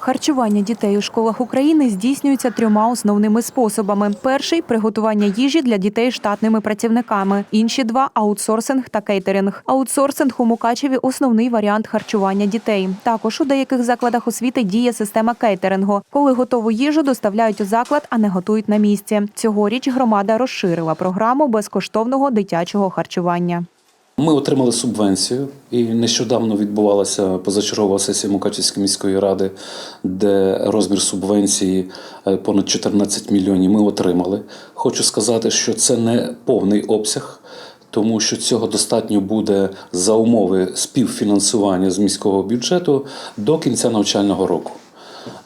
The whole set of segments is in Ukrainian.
Харчування дітей у школах України здійснюється трьома основними способами: перший приготування їжі для дітей штатними працівниками. Інші два аутсорсинг та кейтеринг. Аутсорсинг у Мукачеві основний варіант харчування дітей. Також у деяких закладах освіти діє система кейтерингу, коли готову їжу доставляють у заклад, а не готують на місці. Цьогоріч громада розширила програму безкоштовного дитячого харчування. Ми отримали субвенцію, і нещодавно відбувалася позачергова сесія Мукачівської міської ради, де розмір субвенції е, понад 14 мільйонів ми отримали. Хочу сказати, що це не повний обсяг, тому що цього достатньо буде за умови співфінансування з міського бюджету до кінця навчального року.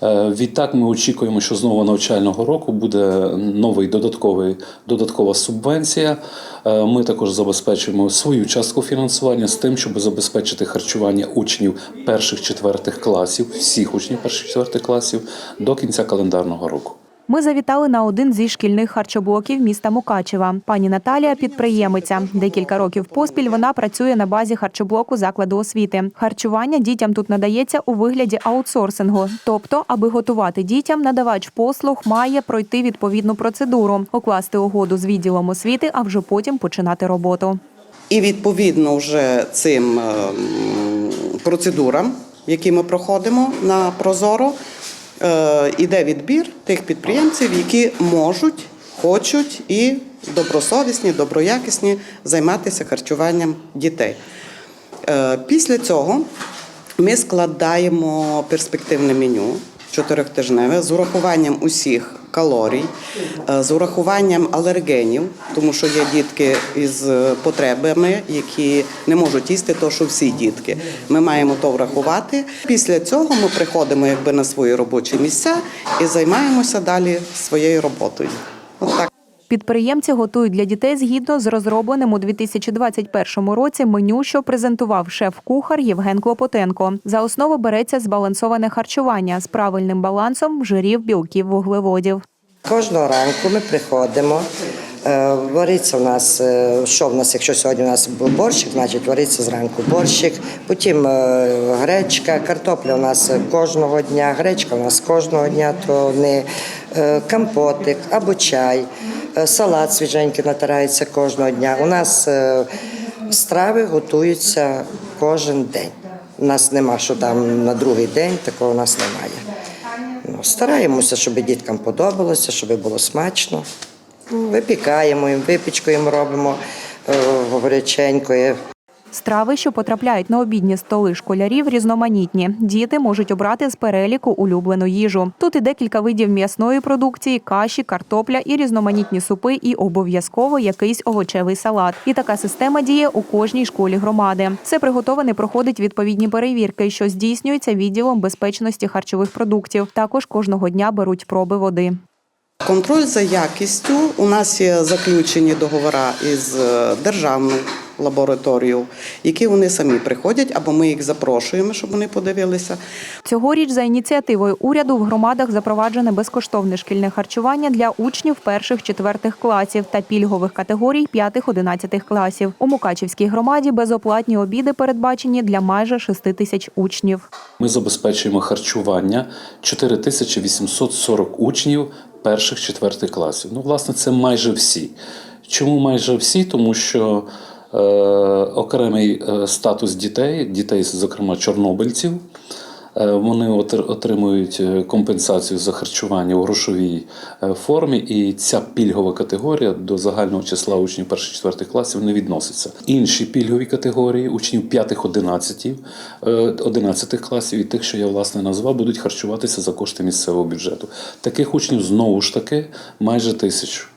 Е, Відтак ми очікуємо, що з нового навчального року буде новий додатковий додаткова субвенція. Е, Ми також забезпечуємо свою частку фінансування з тим, щоб забезпечити харчування учнів перших четвертих класів, всіх учнів перших четвертих класів до кінця календарного року. Ми завітали на один зі шкільних харчоблоків міста Мукачева. Пані Наталія підприємиця. Декілька років поспіль вона працює на базі харчоблоку закладу освіти. Харчування дітям тут надається у вигляді аутсорсингу. Тобто, аби готувати дітям, надавач послуг має пройти відповідну процедуру, укласти угоду з відділом освіти, а вже потім починати роботу. І відповідно вже цим е, процедурам, які ми проходимо на Прозоро, іде відбір тих підприємців, які можуть, хочуть і добросовісні, доброякісні займатися харчуванням дітей. Е, Після цього ми складаємо перспективне меню чотирьохтижневе з урахуванням усіх калорій, е, з урахуванням алергенів, тому що є дітки із потребами, які не можуть їсти то, що всі дітки. Ми маємо то врахувати. Після цього ми приходимо якби на свої робочі місця і займаємося далі своєю роботою. От так. Підприємці готують для дітей згідно з розробленим у 2021 році меню, що презентував шеф-кухар Євген Клопотенко. За основу береться збалансоване харчування з правильним балансом жирів, білків, вуглеводів. Кожного ранку ми приходимо. е, Вариться у нас, е, що в нас, якщо сьогодні у нас борщик, значить вариться зранку борщик, потім е, гречка, картопля у нас кожного дня, гречка у нас кожного дня, то не компотик або чай, салат свіженький натирається кожного дня. У нас е, страви готуються кожен день. У нас нема, що там на другий день, такого у нас немає. Ну, стараємося, щоб діткам подобалося, щоб було смачно. Випікаємо їм, випічку їм робимо е, горяченької. Страви, що потрапляють на обідні столи школярів, різноманітні. Діти можуть обрати з переліку улюблену їжу. Тут і декілька видів м'ясної продукції, каші, картопля і різноманітні супи, і обов'язково якийсь овочевий салат. І така система діє у кожній школі громади. Все приготоване проходить відповідні перевірки, що здійснюються відділом безпечності харчових продуктів. Також кожного дня беруть проби води. Контроль за якістю. У нас є заключені договори із е, державною лабораторією, які вони самі приходять, або ми їх запрошуємо, щоб вони подивилися. Цьогоріч за ініціативою уряду в громадах запроваджене безкоштовне шкільне харчування для учнів перших четвертих класів та пільгових категорій п'ятих-одинадцятих класів. У Мукачівській громаді безоплатні обіди передбачені для майже 6 тисяч учнів. Ми забезпечуємо харчування 4840 учнів перших четвертих класів. Ну, власне, це майже всі. Чому майже всі? Тому що окремий е, статус дітей, дітей, зокрема чорнобильців, е, вони отр- отримують е, компенсацію за харчування у грошовій е, формі, і ця пільгова категорія до загального числа учнів перших четвертих класів не відноситься. Інші пільгові категорії учнів 5-11 11 класів і тих, що я власне назвав, будуть харчуватися за кошти місцевого бюджету. Таких учнів знову ж таки майже тисячу е,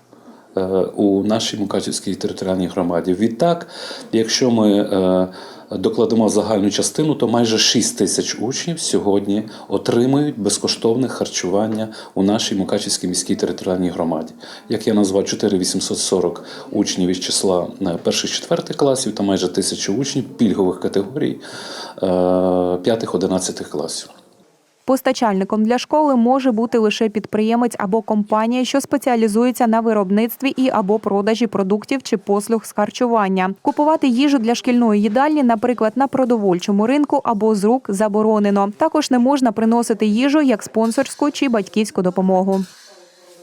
у нашій Мукачівській територіальній громаді. Відтак, якщо ми е, докладемо загальну частину, то майже 6 тисяч учнів сьогодні отримують безкоштовне харчування у нашій Мукачівській міській територіальній громаді. Як я назвав, 4840 учнів із числа е, перших четвертих класів та майже тисячу учнів пільгових категорій 5-11 класів. Постачальником для школи може бути лише підприємець або компанія, що спеціалізується на виробництві і або продажі продуктів чи послуг з харчування. Купувати їжу для шкільної їдальні, наприклад, на продовольчому ринку або з рук заборонено. Також не можна приносити їжу як спонсорську чи батьківську допомогу.